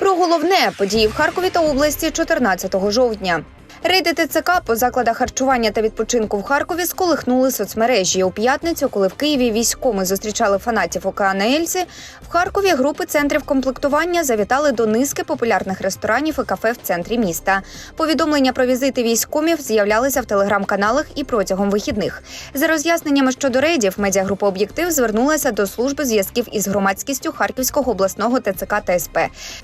Про головне події в Харкові та області 14 жовтня. Рейди ТЦК по закладах харчування та відпочинку в Харкові сколихнули соцмережі у п'ятницю, коли в Києві військоми зустрічали фанатів Океана Ельзи. В Харкові групи центрів комплектування завітали до низки популярних ресторанів і кафе в центрі міста. Повідомлення про візити військомів з'являлися в телеграм-каналах і протягом вихідних. За роз'ясненнями щодо рейдів, медіагрупа Об'єктив звернулася до служби зв'язків із громадськістю Харківського обласного ТЦК та СП.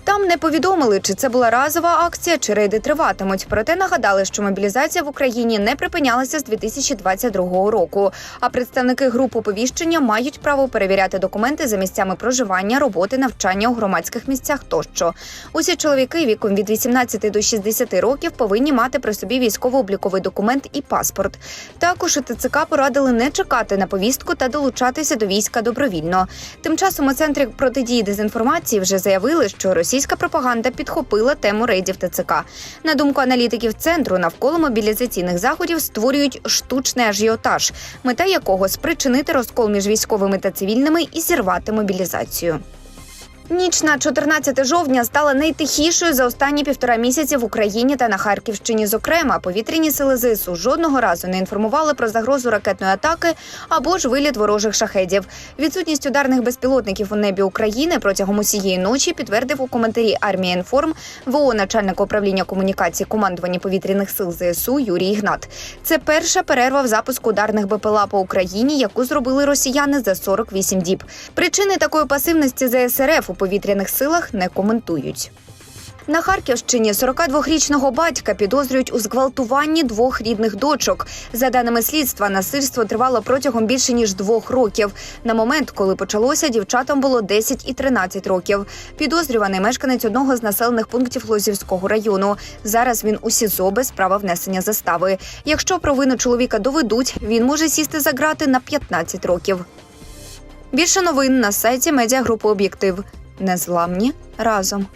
Там не повідомили, чи це була разова акція, чи рейди триватимуть. Проте нагадали, що мобілізація в Україні не припинялася з 2022 року. А представники груп оповіщення мають право перевіряти документи за місцями проживання, роботи, навчання у громадських місцях тощо. Усі чоловіки віком від 18 до 60 років повинні мати при собі військово-обліковий документ і паспорт. Також ТЦК порадили не чекати на повістку та долучатися до війська добровільно. Тим часом у центрі протидії дезінформації вже заявили, що російська пропаганда підхопила тему рейдів ТЦК. На думку аналітиків центру, навколо мобілізаційних заходів створюють штучний ажіотаж, мета якого спричинити розкол між військовими та цивільними і зірвати мобілізацію. Ніч на 14 жовтня стала найтихішою за останні півтора місяці в Україні та на Харківщині. Зокрема, повітряні сили ЗСУ жодного разу не інформували про загрозу ракетної атаки або ж виліт ворожих шахедів. Відсутність ударних безпілотників у небі України протягом усієї ночі підтвердив у коментарі армія інформ ВО начальника управління комунікації командування повітряних сил ЗСУ Юрій Ігнат. Це перша перерва в запуску ударних БПЛА по Україні, яку зробили росіяни за 48 діб. Причини такої пасивності ЗСРФ у повітряних силах не коментують. На Харківщині 42-річного батька підозрюють у зґвалтуванні двох рідних дочок. За даними слідства, насильство тривало протягом більше ніж двох років. На момент, коли почалося, дівчатам було 10 і 13 років. Підозрюваний мешканець одного з населених пунктів Лозівського району. Зараз він у СІЗО без права внесення застави. Якщо провину чоловіка доведуть, він може сісти за грати на 15 років. Більше новин на сайті медіагрупи Об'єктив. Незламні разом.